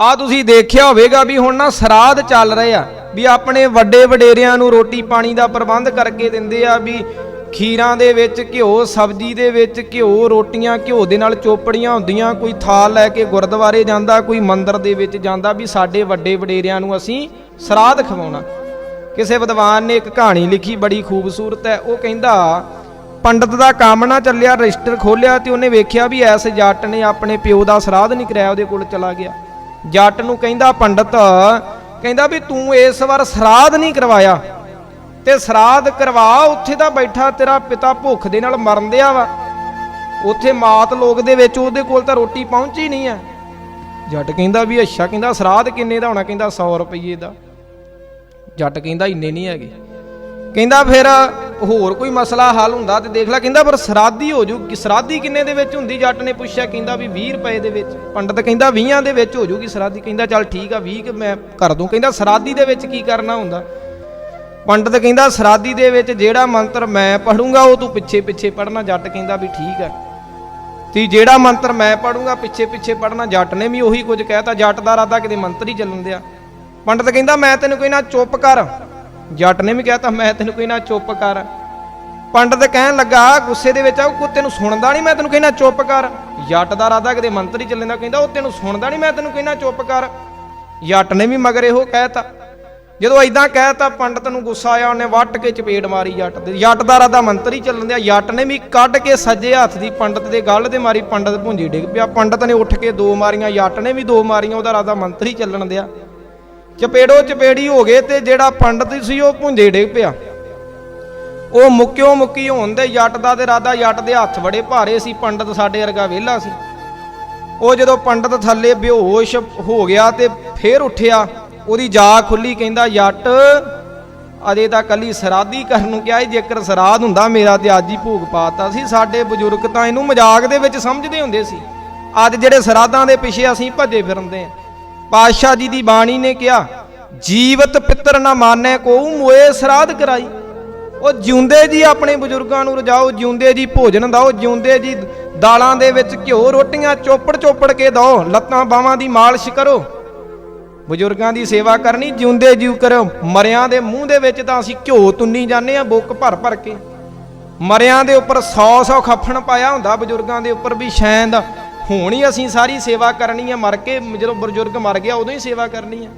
ਆ ਤੁਸੀਂ ਦੇਖਿਆ ਹੋਵੇਗਾ ਵੀ ਹੁਣ ਨਾ ਸਰਾਧ ਚੱਲ ਰਹੇ ਆ, ਵੀ ਆਪਣੇ ਵੱਡੇ ਵਡੇਰਿਆਂ ਨੂੰ ਰੋਟੀ ਪਾਣੀ ਦਾ ਪ੍ਰਬੰਧ ਕਰਕੇ ਦਿੰਦੇ ਆ ਵੀ ਖੀਰਾਂ ਦੇ ਵਿੱਚ ਘਿਓ, ਸਬਜ਼ੀ ਦੇ ਵਿੱਚ ਘਿਓ, ਰੋਟੀਆਂ, ਘਿਓ ਦੇ ਨਾਲ ਚੋਪੜੀਆਂ ਹੁੰਦੀਆਂ, ਕੋਈ ਥਾਲ ਲੈ ਕੇ ਗੁਰਦੁਆਰੇ ਜਾਂਦਾ, ਕੋਈ ਮੰਦਿਰ ਦੇ ਵਿੱਚ ਜਾਂਦਾ ਵੀ ਸਾਡੇ ਵੱਡੇ ਵਡੇਰਿਆਂ ਨੂੰ ਅਸੀਂ ਸਰਾਧ ਖਵਾਉਣਾ। ਕਿਸੇ ਵਿਦਵਾਨ ਨੇ ਇੱਕ ਕਹਾਣੀ ਲਿਖੀ ਬੜੀ ਖੂਬਸੂਰਤ ਹੈ, ਉਹ ਕਹਿੰਦਾ, ਪੰਡਤ ਦਾ ਕੰਮ ਨਾ ਚੱਲਿਆ, ਰਜਿਸਟਰ ਖੋਲਿਆ ਤੇ ਉਹਨੇ ਵੇਖਿਆ ਵੀ ਐਸ ਜੱਟ ਨੇ ਆਪਣੇ ਪਿਓ ਦਾ ਸਰਾਧ ਨਹੀਂ ਕਰਾਇਆ, ਉਹਦੇ ਕੋਲ ਚਲਾ ਗਿਆ। ਜੱਟ ਨੂੰ ਕਹਿੰਦਾ, ਪੰਡਤ, ਕਹਿੰਦਾ ਵੀ ਤੂੰ ਇਸ ਵਾਰ ਸਰਾਧ ਨਹੀਂ ਕਰਵਾਇਆ। ਤੇ ਸਰਾਧ ਕਰਵਾ, ਉੱਥੇ ਤਾਂ ਬੈਠਾ ਤੇਰਾ ਪਿਤਾ ਭੁੱਖ ਦੇ ਨਾਲ ਮਰਨ ਦਿਆ ਵਾ। ਉੱਥੇ ਮਾਤ ਲੋਕ ਦੇ ਵਿੱਚ ਉਹਦੇ ਕੋਲ ਤਾਂ ਰੋਟੀ ਪਹੁੰਚੀ ਨਹੀਂ ਹੈ ਜੱਟ ਕਹਿੰਦਾ ਵੀ ਅੱਛਾ, ਕਹਿੰਦਾ ਸਰਾਧ ਕਿੰਨੇ ਦਾ ਹੋਣਾ? ਕਹਿੰਦਾ 100 ਰੁਪਏ ਦਾ। ਜੱਟ ਕਹਿੰਦਾ ਇੰਨੇ ਨਹੀਂ ਹੈਗੇ। ਕਹਿੰਦਾ ਫਿਰ ਹੋਰ ਕੋਈ ਮਸਲਾ ਹੱਲ ਹੁੰਦਾ ਤੇ ਦੇਖ ਲੈ, ਕਹਿੰਦਾ ਪਰ ਸਰਾਧੀ ਹੋ ਜੂ ਕਿ ਸਰਾਧੀ ਕਿੰਨੇ ਦੇ ਵਿੱਚ ਹੁੰਦੀ? ਜੱਟ ਨੇ ਪੁੱਛਿਆ, ਕਹਿੰਦਾ ਵੀ 20 ਰੁਪਏ ਦੇ ਵਿੱਚ। ਪੰਡਤ ਕਹਿੰਦਾ 20 ਦੇ ਵਿੱਚ ਹੋ ਜੂਗੀ ਸਰਾਧੀ ਕਹਿੰਦਾ ਚੱਲ ਠੀਕ ਆ 20 ਕਿ ਮੈਂ ਕਰ ਦੂੰ। ਕਹਿੰਦਾ ਸਰਾਧੀ ਦੇ ਵਿੱਚ ਕੀ ਕਰਨਾ ਹੁੰਦਾ? ਪੰਡਤ ਕਹਿੰਦਾ ਸਰਾਦੀ ਦੇ ਵਿੱਚ ਜਿਹੜਾ ਮੰਤਰ ਮੈਂ ਪੜੂੰਗਾ, ਉਹ ਤੂੰ ਪਿੱਛੇ ਪਿੱਛੇ ਪੜਨਾ ਜੱਟ ਕਹਿੰਦਾ ਵੀ ਠੀਕ ਆ। ਤੇ ਜਿਹੜਾ ਮੰਤਰ ਮੈਂ ਪੜੂੰਗਾ, ਪਿੱਛੇ ਪਿੱਛੇ ਪੜਨਾ ਜੱਟ ਨੇ ਵੀ ਉਹੀ ਕੁਝ ਕਹਿਤਾ। ਜੱਟ ਦਾ ਰਾਦਾ ਕਿਤੇ ਮੰਤਰ ਹੀ ਚੱਲਣ ਦਿਆ। ਪੰਡਤ ਕਹਿੰਦਾ, ਮੈਂ ਤੈਨੂੰ ਕੋਈ ਨਾ ਚੁੱਪ ਕਰ। ਜੱਟ ਨੇ ਵੀ ਕਹਿਤਾ ਮੈਂ ਤੈਨੂੰ ਕੋਈ ਚੁੱਪ ਕਰ। ਪੰਡਤ ਕਹਿਣ ਲੱਗਾ, ਗੁੱਸੇ ਦੇ ਵਿੱਚ ਆ ਕੋ ਤੈਨੂੰ ਸੁਣਦਾ ਨਹੀਂ, ਮੈਂ ਤੈਨੂੰ ਕਹਿੰਦਾ ਚੁੱਪ ਕਰ। ਜੱਟ ਦਾ ਰਾਦਾ ਕਿਤੇ ਮੰਤਰੀ ਹੀ ਚੱਲਣ ਦਾ ਕਹਿੰਦਾ, ਉਹ ਤੈਨੂੰ ਸੁਣਦਾ ਨਹੀਂ, ਮੈਂ ਤੈਨੂੰ ਕਹਿੰਦਾ ਚੁੱਪ ਕਰ। ਜੱਟ ਨੇ ਵੀ ਮਗਰ ਇਹੋ ਕਹਿਤਾ। ਜਦੋਂ ਐਦਾਂ ਕਹਿਤਾ, ਪੰਡਤ ਨੂੰ ਗੁੱਸਾ ਆਇਆ, ਉਹਨੇ ਵੱਟ ਕੇ ਚਪੇੜ ਮਾਰੀ ਜੱਟ ਦੇ। ਜੱਟ ਦਾ ਰਾਦਾ ਮੰਤਰੀ ਚੱਲਣ ਦਿਆ, ਜੱਟ ਨੇ ਵੀ ਕੱਢ ਕੇ ਸੱਜੇ ਹੱਥ ਦੀ ਪੰਡਤ ਦੇ ਗੱਲ ਦੇ ਮਾਰੀ, ਪੰਡਤ ਭੁੰਜੀ ਡਿੱਗ ਪਿਆ। ਪੰਡਤ ਨੇ ਉੱਠ ਕੇ ਦੋ ਮਾਰੀਆਂ, ਜੱਟ ਨੇ ਵੀ ਦੋ ਮਾਰੀਆਂ, ਉਹਦਾ ਰਾਦਾ ਮੰਤਰੀ ਚੱਲਣ ਦਿਆ। ਚਪੇੜੋ ਚਪੇੜੀ ਹੋ ਗਏ ਤੇ ਜਿਹੜਾ ਪੰਡਤ ਸੀ ਉਹ ਭੁੰਜੇ ਡਿੱਗ ਪਿਆ। ਉਹ ਮੁੱਕਿਓ ਮੁੱਕੀ ਹੋਣ ਦੇ ਜੱਟ ਦਾ ਤੇ ਰਾਦਾ ਜੱਟ ਦੇ ਹੱਥ ਬੜੇ ਭਾਰੇ ਸੀ, ਪੰਡਤ ਸਾਡੇ ਵਰਗਾ ਵਿਹਲਾ ਸੀ। ਉਹ ਜਦੋਂ ਪੰਡਤ ਥੱਲੇ ਬੇਹੋਸ਼ ਹੋ ਗਿਆ ਤੇ ਫੇਰ ਉੱਠਿਆ, ਉਹਦੀ ਜਾ ਖੁੱਲੀ ਕਹਿੰਦਾ ਜੱਟ ਅਜੇ ਤਾਂ ਕੱਲੀ ਸਰਾਧੀ ਕਰਨ ਨੂੰ ਕਿਹਾ ਜੇਕਰ ਸਰਾਧ ਹੁੰਦਾ ਮੇਰਾ ਤੇ ਅੱਜ ਹੀ ਭੋਗ ਪਾਤਾ ਸੀ। ਸਾਡੇ ਬਜ਼ੁਰਗ ਤਾਂ ਇਹਨੂੰ ਮਜ਼ਾਕ ਦੇ ਵਿੱਚ ਸਮਝਦੇ ਹੁੰਦੇ ਸੀ। ਅੱਜ ਜਿਹੜੇ ਸਰਾਧਾਂ ਦੇ ਪਿੱਛੇ ਅਸੀਂ ਭੱਜੇ ਫਿਰਦੇ ਆਂ ਪਾਤਸ਼ਾਹ ਜੀ ਦੀ ਬਾਣੀ ਨੇ ਕਿਹਾ, ਜੀਵਤ ਪਿੱਤਰ ਨਾ ਮਾਨੈ ਕੋ ਮੋਏ ਸਰਾਧ ਕਰਾਈ। ਉਹ ਜਿਉਂਦੇ ਜੀ ਆਪਣੇ ਬਜ਼ੁਰਗਾਂ ਨੂੰ ਰਜਾਓ, ਜਿਉਂਦੇ ਜੀ ਭੋਜਨ ਦਿਓ, ਜਿਉਂਦੇ ਜੀ ਦਾਲਾਂ ਦੇ ਵਿੱਚ ਘਿਓ, ਰੋਟੀਆਂ ਚੋਪੜ ਚੋਪੜ ਕੇ ਦਿਓ, ਲੱਤਾਂ ਬਾਹਾਂ ਦੀ ਮਾਲਿਸ਼ ਕਰੋ। ਬਜ਼ੁਰਗਾਂ ਦੀ ਸੇਵਾ ਕਰਨੀ, ਜਿਉਂਦੇ ਜੀਉ ਕਰੋ ਮਰਿਆਂ ਦੇ ਮੂੰਹ ਦੇ ਵਿੱਚ ਤਾਂ ਅਸੀਂ ਘਿਓ ਤੁੰਨੀ ਜਾਂਦੇ ਆ ਬੁੱਕ ਭਰ ਭਰ ਕੇ। ਮਰਿਆਂ ਦੇ ਉੱਪਰ 100 100 ਖੱਫਣ ਪਾਇਆ ਹੁੰਦਾ, ਬਜ਼ੁਰਗਾਂ ਦੇ ਉੱਪਰ ਵੀ ਸ਼ੈਂਦ ਹੁਣ ਹੀ ਅਸੀਂ ਸਾਰੀ ਸੇਵਾ ਕਰਨੀ ਹੈ ਮਰ ਕੇ ਜਦੋਂ ਬਜ਼ੁਰਗ ਮਰ ਗਿਆ ਉਦੋਂ ਹੀ ਸੇਵਾ ਕਰਨੀ ਹੈ